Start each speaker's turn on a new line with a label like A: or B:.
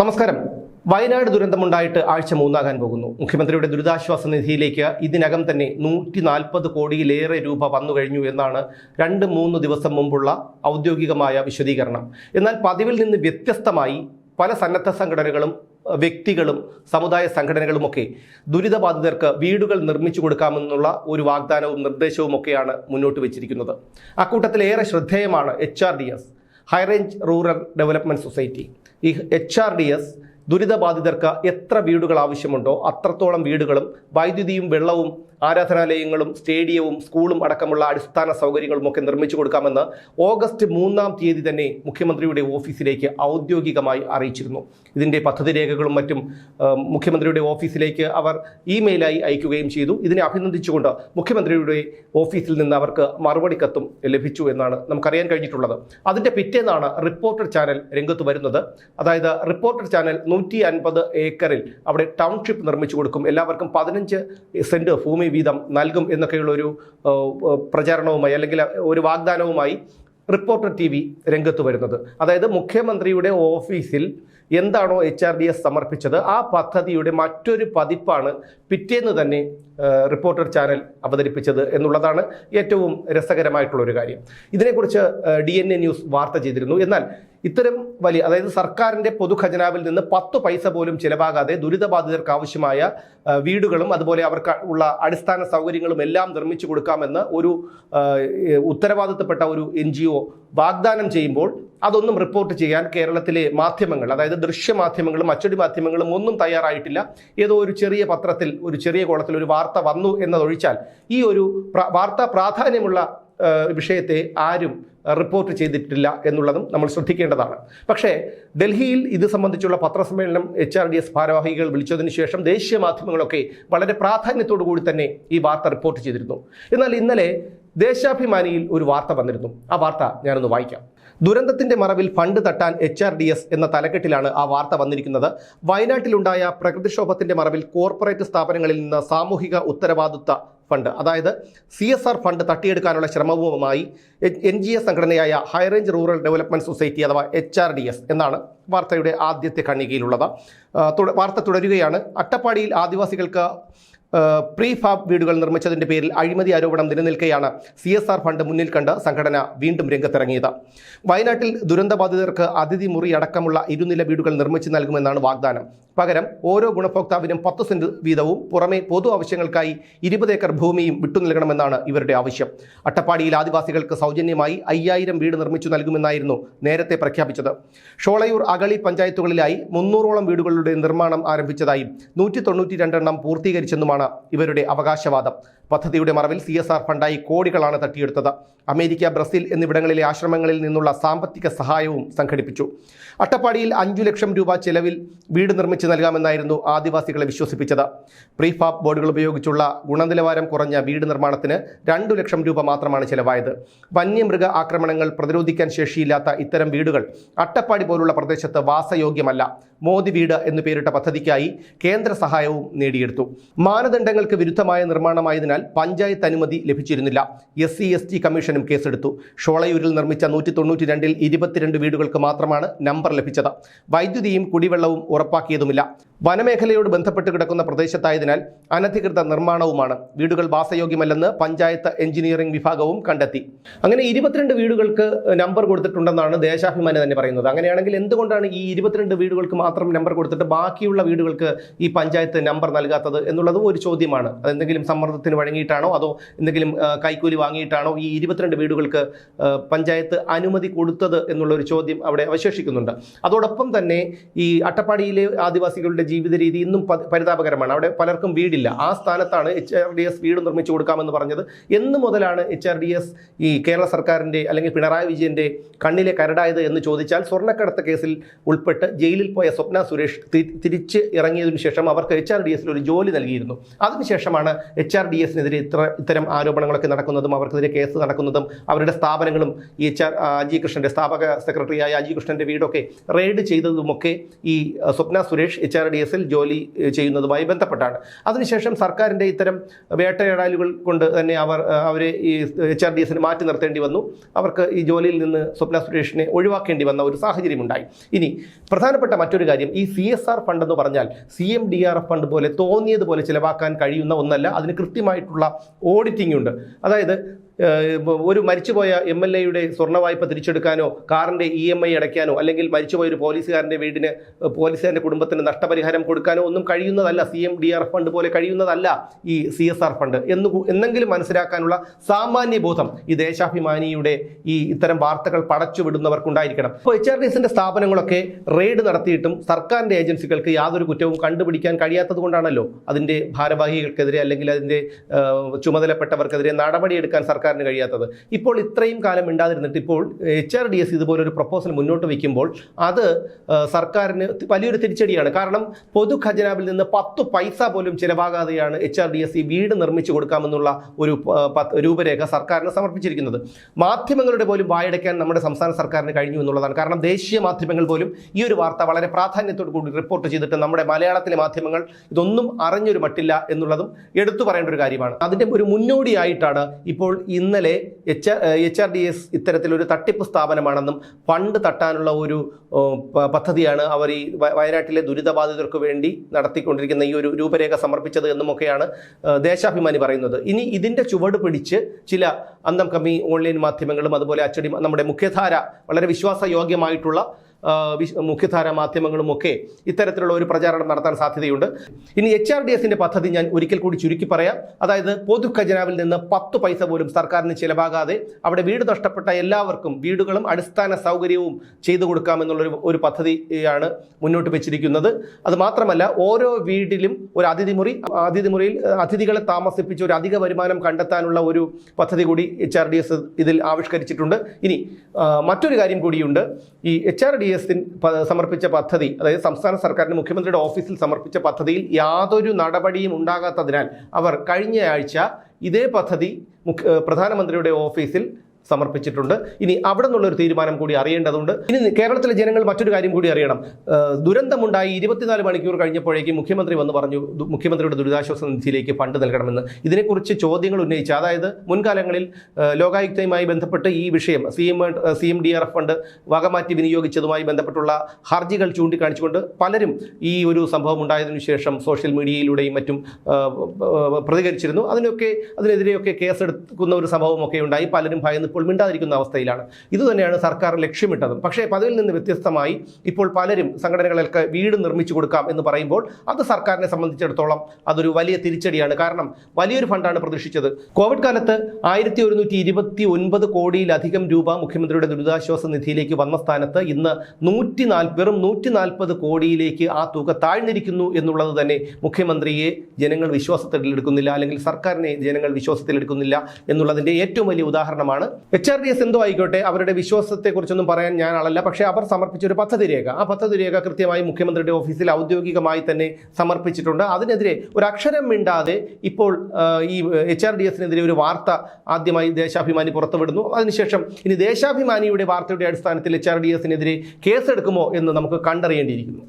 A: നമസ്കാരം. വയനാട് ദുരന്തമുണ്ടായിട്ട് ആഴ്ച മൂന്നാകാൻ പോകുന്നു. മുഖ്യമന്ത്രിയുടെ ദുരിതാശ്വാസ നിധിയിലേക്ക് ഇതിനകം തന്നെ നൂറ്റി നാൽപ്പത് കോടിയിലേറെ രൂപ വന്നു കഴിഞ്ഞു എന്നാണ് രണ്ട് മൂന്ന് ദിവസം മുമ്പുള്ള ഔദ്യോഗികമായ വിശദീകരണം. എന്നാൽ പതിവിൽ നിന്ന് വ്യത്യസ്തമായി പല സന്നദ്ധ സംഘടനകളും വ്യക്തികളും സമുദായ സംഘടനകളുമൊക്കെ ദുരിതബാധിതർക്ക് വീടുകൾ നിർമ്മിച്ചു കൊടുക്കാമെന്നുള്ള ഒരു വാഗ്ദാനവും നിർദ്ദേശവും ഒക്കെയാണ് മുന്നോട്ട് വെച്ചിരിക്കുന്നത്. അക്കൂട്ടത്തിലേറെ ശ്രദ്ധേയമാണ് H R D S high range rural development society. ഈ എച്ച് ആർ ഡി എസ് ദുരിതബാധിതർക്ക് എത്ര വീടുകൾ ആവശ്യമുണ്ടോ അത്രത്തോളം വീടുകളും വൈദ്യുതിയും വെള്ളവും ആരാധനാലയങ്ങളും സ്റ്റേഡിയവും സ്കൂളും അടക്കമുള്ള അടിസ്ഥാന സൗകര്യങ്ങളും ഒക്കെ നിർമ്മിച്ചു കൊടുക്കാമെന്ന് ഓഗസ്റ്റ് മൂന്നാം തീയതി തന്നെ മുഖ്യമന്ത്രിയുടെ ഓഫീസിലേക്ക് ഔദ്യോഗികമായി അറിയിച്ചിരുന്നു. ഇതിന്റെ പദ്ധതി രേഖകളും മറ്റും മുഖ്യമന്ത്രിയുടെ ഓഫീസിലേക്ക് അവർ ഇമെയിലായി അയക്കുകയും ചെയ്തു. ഇതിനെ അഭിനന്ദിച്ചുകൊണ്ട് മുഖ്യമന്ത്രിയുടെ ഓഫീസിൽ നിന്ന് അവർക്ക് മറുപടി കത്തും ലഭിച്ചു എന്നാണ് നമുക്കറിയാൻ കഴിഞ്ഞിട്ടുള്ളത്. അതിന്റെ പിറ്റേന്നാണ് റിപ്പോർട്ടർ ചാനൽ രംഗത്ത് വരുന്നത്. അതായത് റിപ്പോർട്ടർ ചാനൽ നൂറ്റി ഏക്കറിൽ അവിടെ ടൗൺഷിപ്പ് നിർമ്മിച്ചു കൊടുക്കും. എല്ലാവർക്കും പതിനഞ്ച് സെന്റ് ഭൂമി വീതം നൽകും എന്നൊക്കെയുള്ള ഒരു ആ, പ്രചാരണവുമായി അല്ലെങ്കിൽ ഒരു വാഗ്ദാനവുമായി റിപ്പോർട്ടർ ടി വി രംഗത്ത് വരുന്നത്. അതായത് മുഖ്യമന്ത്രിയുടെ ഓഫീസിൽ എന്താണോ എച്ച് ആർ ഡി എസ് സമർപ്പിച്ചത് ആ പദ്ധതിയുടെ മറ്റൊരു പതിപ്പാണ് പിറ്റേന്ന് തന്നെ റിപ്പോർട്ടർ ചാനൽ അവതരിപ്പിച്ചത് എന്നുള്ളതാണ് ഏറ്റവും രസകരമായിട്ടുള്ള ഒരു കാര്യം. ഇതിനെക്കുറിച്ച് ഡി എൻ എ ന്യൂസ് വാർത്ത ചെയ്തിരുന്നു. എന്നാൽ ഇത്തരം വലിയ അതായത് സർക്കാരിന്റെ പൊതുഖജനാവിൽ നിന്ന് പത്ത് പൈസ പോലും ചിലവാകാതെ ദുരിതബാധിതർക്ക് ആവശ്യമായ വീടുകളും അതുപോലെ അവർക്ക് ഉള്ള അടിസ്ഥാന സൗകര്യങ്ങളും എല്ലാം നിർമ്മിച്ചു കൊടുക്കാമെന്ന് ഒരു ഉത്തരവാദിത്തപ്പെട്ട ഒരു എൻ വാഗ്ദാനം ചെയ്യുമ്പോൾ അതൊന്നും റിപ്പോർട്ട് ചെയ്യാൻ കേരളത്തിലെ മാധ്യമങ്ങൾ അതായത് ദൃശ്യമാധ്യമങ്ങളും അച്ചടി മാധ്യമങ്ങളും ഒന്നും തയ്യാറായിട്ടില്ല. ഏതോ ഒരു ചെറിയ പത്രത്തിൽ ഒരു ചെറിയ കോളത്തിൽ ഒരു വാർത്ത വന്നു എന്നതൊഴിച്ചാൽ ഈ ഒരു വാർത്ത പ്രാധാന്യമുള്ള വിഷയത്തെ ആരും റിപ്പോർട്ട് ചെയ്തിട്ടില്ല എന്നുള്ളതും നമ്മൾ ശ്രദ്ധിക്കേണ്ടതാണ്. പക്ഷേ ഡൽഹിയിൽ ഇത് സംബന്ധിച്ചുള്ള പത്രസമ്മേളനം എച്ച് ആർ ഡി എസ് ഭാരവാഹികൾ വിളിച്ചതിന് ശേഷം ദേശീയ മാധ്യമങ്ങളൊക്കെ വളരെ പ്രാധാന്യത്തോടു കൂടി തന്നെ ഈ വാർത്ത റിപ്പോർട്ട് ചെയ്തിരുന്നു. എന്നാൽ ഇന്നലെ ദേശാഭിമാനിയിൽ ഒരു വാർത്ത വന്നിരുന്നു. ആ വാർത്ത ഞാനൊന്ന് വായിക്കാം. ദുരന്തത്തിന്റെ മറവിൽ ഫണ്ട് തട്ടാൻ എച്ച് ആർ ഡി എസ് എന്ന തലക്കെട്ടിലാണ് ആ വാർത്ത വന്നിരിക്കുന്നത്. വയനാട്ടിലുണ്ടായ പ്രകൃതിക്ഷോഭത്തിന്റെ മറവിൽ കോർപ്പറേറ്റ് സ്ഥാപനങ്ങളിൽ നിന്ന് സാമൂഹിക ഉത്തരവാദിത്വ ഫണ്ട് അതായത് സി എസ് ആർ ഫണ്ട് തട്ടിയെടുക്കാനുള്ള ശ്രമവുമായി എൻ ജി എസ് സംഘടനയായ high range rural development society അഥവാ എച്ച് ആർ ഡി എസ് എന്നാണ് വാർത്തയുടെ ആദ്യത്തെ കണ്ണികയിലുള്ളത് വാർത്ത തുടരുകയാണ്. അട്ടപ്പാടിയിൽ ആദിവാസികൾക്ക് പ്രീ ഫാബ് വീടുകൾ നിർമ്മിച്ചതിന്റെ പേരിൽ അഴിമതി ആരോപണം നിലനിൽക്കെയാണ് സി എസ് ആർ ഫണ്ട് മുന്നിൽ കണ്ട് സംഘടന വീണ്ടും രംഗത്തിറങ്ങിയത്. വയനാട്ടിൽ ദുരന്തബാധിതർക്ക് അതിഥി മുറി അടക്കമുള്ള ഇരുനില വീടുകൾ നിർമ്മിച്ചു നൽകുമെന്നാണ് വാഗ്ദാനം. പകരം ഓരോ ഗുണഭോക്താവിനും പത്ത് സെന്റ് വീതവും പുറമെ പൊതു ആവശ്യങ്ങൾക്കായി ഇരുപത് ഏക്കർ ഭൂമിയും വിട്ടു നൽകണമെന്നാണ് ഇവരുടെ ആവശ്യം. അട്ടപ്പാടിയിൽ ആദിവാസികൾക്ക് സൗജന്യമായി അയ്യായിരം വീട് നിർമ്മിച്ചു നൽകുമെന്നായിരുന്നു നേരത്തെ പ്രഖ്യാപിച്ചത്. ഷോളയൂർ അകളി പഞ്ചായത്തുകളിലായി മുന്നൂറോളം വീടുകളുടെ നിർമ്മാണം ആരംഭിച്ചതായും നൂറ്റി തൊണ്ണൂറ്റി രണ്ടെണ്ണം പൂർത്തീകരിച്ചെന്നുമാണ് ഇവരുടെ അവകാശവാദം. പദ്ധതിയുടെ മറവിൽ സി എസ് ആർ ഫണ്ടായി കോടികളാണ് തട്ടിയെടുത്തത്. അമേരിക്ക ബ്രസീൽ എന്നിവിടങ്ങളിലെ ആശ്രമങ്ങളിൽ നിന്നുള്ള സാമ്പത്തിക സഹായവും സംഘടിപ്പിച്ചു. അട്ടപ്പാടിയിൽ അഞ്ചു ലക്ഷം രൂപ ചെലവിൽ വീട് നിർമ്മിച്ചു നൽകാമെന്നായിരുന്നു ആദിവാസികളെ വിശ്വസിപ്പിച്ചത്. പ്രീഫാബ് ബോർഡുകൾ ഉപയോഗിച്ചുള്ള ഗുണനിലവാരം കുറഞ്ഞ വീട് നിർമ്മാണത്തിന് രണ്ടു ലക്ഷം രൂപ മാത്രമാണ് ചെലവായത്. വന്യമൃഗ ആക്രമണങ്ങൾ പ്രതിരോധിക്കാൻ ശേഷിയില്ലാത്ത ഇത്തരം വീടുകൾ അട്ടപ്പാടി പോലുള്ള പ്രദേശത്ത് വാസയോഗ്യമല്ല. മോദി വീട് എന്നു പേരിട്ട പദ്ധതിക്കായി കേന്ദ്ര സഹായവും നേടിയെടുത്തു. മാനദണ്ഡങ്ങൾക്ക് വിരുദ്ധമായ നിർമ്മാണമായതിനാൽ പഞ്ചായത്ത് അനുമതി ലഭിച്ചിരുന്നില്ല. എസ് സി എസ് ടി കമ്മീഷനും കേസെടുത്തു. ഷോളയൂരിൽ നിർമ്മിച്ച നൂറ്റി തൊണ്ണൂറ്റി രണ്ടിൽ ഇരുപത്തിരണ്ട് വീടുകൾക്ക് മാത്രമാണ് നമ്പർ ലഭിച്ചത്. വൈദ്യുതിയും കുടിവെള്ളവും ഉറപ്പാക്കിയതുമില്ല. വനമേഖലയോട് ബന്ധപ്പെട്ട് കിടക്കുന്ന പ്രദേശത്തായതിനാൽ അനധികൃത നിർമ്മാണവുമാണ്. വീടുകൾ വാസയോഗ്യമല്ലെന്ന് പഞ്ചായത്ത് എഞ്ചിനീയറിംഗ് വിഭാഗവും കണ്ടെത്തി. അങ്ങനെ ഇരുപത്തിരണ്ട് വീടുകൾക്ക് നമ്പർ കൊടുത്തിട്ടുണ്ടെന്നാണ് ദേശാഭിമാനി തന്നെ പറയുന്നത്. അങ്ങനെയാണെങ്കിൽ എന്തുകൊണ്ടാണ് ഈ ഇരുപത്തിരണ്ട് വീടുകൾക്ക് മാത്രം നമ്പർ കൊടുത്തിട്ട് ബാക്കിയുള്ള വീടുകൾക്ക് ഈ പഞ്ചായത്ത് നമ്പർ നൽകാത്തത് എന്നുള്ളതും ഒരു ചോദ്യമാണ്. അതെന്തെങ്കിലും സമ്മർദ്ദത്തിന് വഴങ്ങിയിട്ടാണോ? അതോ എന്തെങ്കിലും കൈക്കൂലി വാങ്ങിയിട്ടാണോ ഈ ഇരുപത്തിരണ്ട് വീടുകൾക്ക് പഞ്ചായത്ത് അനുമതി കൊടുത്തത് എന്നുള്ള ഒരു ചോദ്യം അവിടെ അവശേഷിക്കുന്നുണ്ട്. അതോടൊപ്പം തന്നെ ഈ അട്ടപ്പാടിയിലെ ആദിവാസികളുടെ ജീവിത രീതി ഇന്നും പരിതാപകരമാണ്. അവിടെ പലർക്കും വീടില്ല. ആ സ്ഥാനത്താണ് എച്ച് ആർ ഡി എസ് വീട് നിർമ്മിച്ചു കൊടുക്കാമെന്ന് പറഞ്ഞത്. എന്ന് മുതലാണ് എച്ച് ആർ ഡി എസ് ഈ കേരള സർക്കാരിന്റെ അല്ലെങ്കിൽ പിണറായി വിജയന്റെ കണ്ണിലെ കരടായത് എന്ന് ചോദിച്ചാൽ സ്വർണക്കടത്ത് കേസിൽ ഉൾപ്പെട്ട് ജയിലിൽ പോയ സ്വപ്ന സുരേഷ് തിരിച്ച് ഇറങ്ങിയതിനു ശേഷം അവർക്ക് എച്ച് ആർ ഡി എസിൽ ഒരു ജോലി നൽകിയിരുന്നു. അതിനുശേഷമാണ് എച്ച് ആർ ഡി എസിനെതിരെ ഇത്ര ഇത്തരം ആരോപണങ്ങളൊക്കെ നടക്കുന്നതും അവർക്കെതിരെ കേസ് നടക്കുന്നതും അവരുടെ സ്ഥാപനങ്ങളും ഈ എച്ച് ആർ അജി കൃഷ്ണന്റെ സ്ഥാപക സെക്രട്ടറിയായ അജി കൃഷ്ണന്റെ വീടൊക്കെ റെയ്ഡ് ചെയ്തതുമൊക്കെ ഈ Swapna Suresh H R D എസിൽ ജോലി ചെയ്യുന്നതുമായി ബന്ധപ്പെട്ടാണ്. അതിനുശേഷം സർക്കാരിന്റെ ഇത്തരം വേട്ടയാടലുകൾ കൊണ്ട് തന്നെ അവർ അവരെ ഈ എച്ച് ആർ ഡി എസിന് മാറ്റി നിർത്തേണ്ടി വന്നു. അവർക്ക് ഈ ജോലിയിൽ നിന്ന് സ്വപ്ന സുരേഷിനെ ഒഴിവാക്കേണ്ടി വന്ന ഒരു സാഹചര്യം ഉണ്ടായി ഇനി പ്രധാനപ്പെട്ട മറ്റൊരു കാര്യം ഈ സി എസ് ആർ ഫണ്ട് എന്ന് പറഞ്ഞാൽ C M D R F fund പോലെ തോന്നിയതുപോലെ ചിലവാക്കാൻ കഴിയുന്ന ഒന്നല്ല. അതിന് കൃത്യമായിട്ടുള്ള ഓഡിറ്റിംഗ് ഉണ്ട്. അതായത് ഒരു മരിച്ചുപോയ എം എൽ എയുടെ സ്വർണ വായ്പ തിരിച്ചെടുക്കാനോ കാറിന്റെ ഇ എം ഐ അടയ്ക്കാനോ അല്ലെങ്കിൽ മരിച്ചുപോയ ഒരു പോലീസുകാരന്റെ വീടിന് പോലീസുകാരന്റെ കുടുംബത്തിന് നഷ്ടപരിഹാരം കൊടുക്കാനോ ഒന്നും കഴിയുന്നതല്ല. C M D R fund പോലെ കഴിയുന്നതല്ല ഈ സി എസ് ആർ ഫണ്ട്. എന്ന് എന്നെങ്കിലും മനസ്സിലാക്കാനുള്ള സാമാന്യ ബോധം ഈ ദേശാഭിമാനിയുടെ ഈ ഇത്തരം വാർത്തകൾ പടച്ചുവിടുന്നവർക്കുണ്ടായിരിക്കണം. ഇപ്പോൾ എച്ച് ആർ ഡി എസിന്റെ സ്ഥാപനങ്ങളൊക്കെ റെയ്ഡ് നടത്തിയിട്ടും സർക്കാരിന്റെ ഏജൻസികൾക്ക് യാതൊരു കുറ്റവും കണ്ടുപിടിക്കാൻ കഴിയാത്തത് കൊണ്ടാണല്ലോ അതിന്റെ ഭാരവാഹികൾക്കെതിരെ അല്ലെങ്കിൽ അതിന്റെ ചുമതലപ്പെട്ടവർക്കെതിരെ നടപടിയെടുക്കാൻ സർക്കാരിന് കഴിയാത്തത്. ഇപ്പോൾ ഇത്രയും കാലം ഉണ്ടാതിരുന്നിട്ട് ഇപ്പോൾ എച്ച് ആർ ഡി എസ് ഇതുപോലൊരു പ്രപ്പോസൽ മുന്നോട്ട് വയ്ക്കുമ്പോൾ അത് സർക്കാരിന് വലിയൊരു തിരിച്ചടിയാണ്. കാരണം പൊതു ഖജനാവിൽ നിന്ന് പത്ത് പൈസ പോലും ചിലവാകാതെയാണ് എച്ച് ആർ ഡി എസ് ഈ വീട് നിർമ്മിച്ചു കൊടുക്കാമെന്നുള്ള ഒരു രൂപരേഖ സർക്കാരിന് സമർപ്പിച്ചിരിക്കുന്നത്. മാധ്യമങ്ങളുടെ പോലും വായടയ്ക്കാൻ നമ്മുടെ സംസ്ഥാന സർക്കാരിന് കഴിഞ്ഞു എന്നുള്ളതാണ്. കാരണം ദേശീയ മാധ്യമങ്ങൾ പോലും ഈ ഒരു വാർത്ത വളരെ പ്രാധാന്യത്തോടു കൂടി റിപ്പോർട്ട് ചെയ്തിട്ട് നമ്മുടെ മലയാളത്തിലെ മാധ്യമങ്ങൾ ഇതൊന്നും അറിഞ്ഞൊരു മട്ടില്ല എന്നുള്ളതും എടുത്തു പറയേണ്ട ഒരു കാര്യമാണ്. അതിന്റെ ഒരു മുന്നോടിയായിട്ടാണ് ഇപ്പോൾ ഇന്നലെ H H R D S ഇത്തരത്തിലൊരു തട്ടിപ്പ് സ്ഥാപനമാണെന്നും ഫണ്ട് തട്ടാനുള്ള ഒരു പദ്ധതിയാണ് അവർ ഈ വയനാട്ടിലെ ദുരിതബാധിതർക്ക് വേണ്ടി നടത്തിക്കൊണ്ടിരിക്കുന്ന ഈ ഒരു രൂപരേഖ സമർപ്പിച്ചത് എന്നുമൊക്കെയാണ് ദേശാഭിമാനി പറയുന്നത്. ഇനി ഇതിന്റെ ചുവട് പിടിച്ച് ചില അന്തം കമ്മി ഓൺലൈൻ മാധ്യമങ്ങളും അതുപോലെ അച്ചടി നമ്മുടെ മുഖ്യധാര വളരെ വിശ്വാസയോഗ്യമായിട്ടുള്ള മുഖ്യധാര മാധ്യമങ്ങളും ഒക്കെ ഇത്തരത്തിലുള്ള ഒരു പ്രചാരണം നടത്താൻ സാധ്യതയുണ്ട്. ഇനി എച്ച് ആർ ഡി എസിന്റെ പദ്ധതി ഞാൻ ഒരിക്കൽ കൂടി ചുരുക്കി പറയാം. അതായത് പൊതു ഖജനാവിൽ നിന്ന് പത്ത് പൈസ പോലും സർക്കാരിന് ചിലവാകാതെ അവിടെ വീട് നഷ്ടപ്പെട്ട എല്ലാവർക്കും വീടുകളും അടിസ്ഥാന സൗകര്യവും ചെയ്തു കൊടുക്കാമെന്നുള്ളൊരു ഒരു പദ്ധതിയാണ് മുന്നോട്ട് വെച്ചിരിക്കുന്നത്. അത് മാത്രമല്ല ഓരോ വീട്ടിലും ഒരു അതിഥിമുറി അതിഥിമുറിയിൽ അതിഥി മുറിയിൽ അതിഥികളെ താമസിപ്പിച്ച് ഒരു അധിക വരുമാനം കണ്ടെത്താനുള്ള ഒരു പദ്ധതി കൂടി എച്ച് ആർ ഡി എസ് ഇതിൽ ആവിഷ്കരിച്ചിട്ടുണ്ട്. ഇനി മറ്റൊരു കാര്യം കൂടിയുണ്ട്. ഈ എച്ച് ആർ ഡി എസിൻ സമർപ്പിച്ച പദ്ധതി അതായത് സംസ്ഥാന സർക്കാരിന് മുഖ്യമന്ത്രിയുടെ ഓഫീസിൽ സമർപ്പിച്ച പദ്ധതിയിൽ യാതൊരു നടപടിയും ഉണ്ടാകാത്തതിനാൽ അവർ കഴിഞ്ഞയാഴ്ച ഇതേ പദ്ധതി പ്രധാനമന്ത്രിയുടെ ഓഫീസിൽ സമർപ്പിച്ചിട്ടുണ്ട്. ഇനി അവിടെ നിന്നുള്ള ഒരു തീരുമാനം കൂടി അറിയേണ്ടതുണ്ട്. ഇനി കേരളത്തിലെ ജനങ്ങൾ മറ്റൊരു കാര്യം കൂടി അറിയണം. ദുരന്തമുണ്ടായി ഇരുപത്തിനാല് മണിക്കൂർ കഴിഞ്ഞപ്പോഴേക്കും മുഖ്യമന്ത്രി വന്ന് പറഞ്ഞു മുഖ്യമന്ത്രിയുടെ ദുരിതാശ്വാസ നിധിയിലേക്ക് ഫണ്ട് നൽകണമെന്ന്. ഇതിനെക്കുറിച്ച് ചോദ്യങ്ങൾ ഉന്നയിച്ച് അതായത് മുൻകാലങ്ങളിൽ ലോകായുക്തയുമായി ബന്ധപ്പെട്ട് ഈ വിഷയം C M C M D R F fund വകമാറ്റി വിനിയോഗിച്ചതുമായി ബന്ധപ്പെട്ടുള്ള ഹർജികൾ ചൂണ്ടിക്കാണിച്ചുകൊണ്ട് പലരും ഈ ഒരു സംഭവം ഉണ്ടായതിനു ശേഷം സോഷ്യൽ മീഡിയയിലൂടെയും മറ്റും പ്രതികരിച്ചിരുന്നു. അതിനൊക്കെ അതിനെതിരെയൊക്കെ കേസെടുക്കുന്ന ഒരു സംഭവമൊക്കെ ഉണ്ടായി. പലരും ഭയന്ന് ഇപ്പോൾ മിണ്ടാതിരിക്കുന്ന അവസ്ഥയിലാണ്. ഇതുതന്നെയാണ് സർക്കാർ ലക്ഷ്യമിട്ടതും. പക്ഷേ പതിവിൽ നിന്ന് വ്യത്യസ്തമായി ഇപ്പോൾ പലരും സംഘടനകളൊക്കെ വീട് നിർമ്മിച്ചു കൊടുക്കാം എന്ന് പറയുമ്പോൾ അത് സർക്കാരിനെ സംബന്ധിച്ചിടത്തോളം അതൊരു വലിയ തിരിച്ചടിയാണ്. കാരണം വലിയൊരു ഫണ്ടാണ് പ്രതീക്ഷിച്ചത്. കോവിഡ് കാലത്ത് ആയിരത്തി ഒരുന്നൂറ്റി ഇരുപത്തി ഒൻപത് കോടിയിലധികം രൂപ മുഖ്യമന്ത്രിയുടെ ദുരിതാശ്വാസ നിധിയിലേക്ക് വന്ന സ്ഥാനത്ത് ഇന്ന് നൂറ്റി വെറും നൂറ്റി നാൽപ്പത് കോടിയിലേക്ക് ആ തുക താഴ്ന്നിരിക്കുന്നു എന്നുള്ളത് തന്നെ മുഖ്യമന്ത്രിയെ ജനങ്ങൾ വിശ്വാസത്തിലെടുക്കുന്നില്ല അല്ലെങ്കിൽ സർക്കാരിനെ ജനങ്ങൾ വിശ്വാസത്തിലെടുക്കുന്നില്ല എന്നുള്ളതിന്റെ ഏറ്റവും വലിയ ഉദാഹരണമാണ് എച്ച് ആർ ഡി എസ് എന്തോ ആയിക്കോട്ടെ അവരുടെ വിശ്വാസത്തെക്കുറിച്ചൊന്നും പറയാൻ ഞാൻ ആളല്ല പക്ഷേ അവർ സമർപ്പിച്ച ഒരു പദ്ധതി രേഖ. ആ പദ്ധതി രേഖ കൃത്യമായി മുഖ്യമന്ത്രിയുടെ ഓഫീസിൽ ഔദ്യോഗികമായി തന്നെ സമർപ്പിച്ചിട്ടുണ്ട്. അതിനെതിരെ ഒരു അക്ഷരം മിണ്ടാതെ ഇപ്പോൾ ഈ എച്ച് ആർ ഡി എസിനെതിരെ ഒരു വാർത്ത ആദ്യമായി ദേശാഭിമാനി പുറത്തുവിടുന്നു. അതിനുശേഷം ഇനി ദേശാഭിമാനിയുടെ വാർത്തയുടെ അടിസ്ഥാനത്തിൽ എച്ച് ആർ ഡി എസിനെതിരെ കേസെടുക്കുമോ എന്ന് നമുക്ക് കണ്ടറിയേണ്ടിയിരിക്കുന്നു.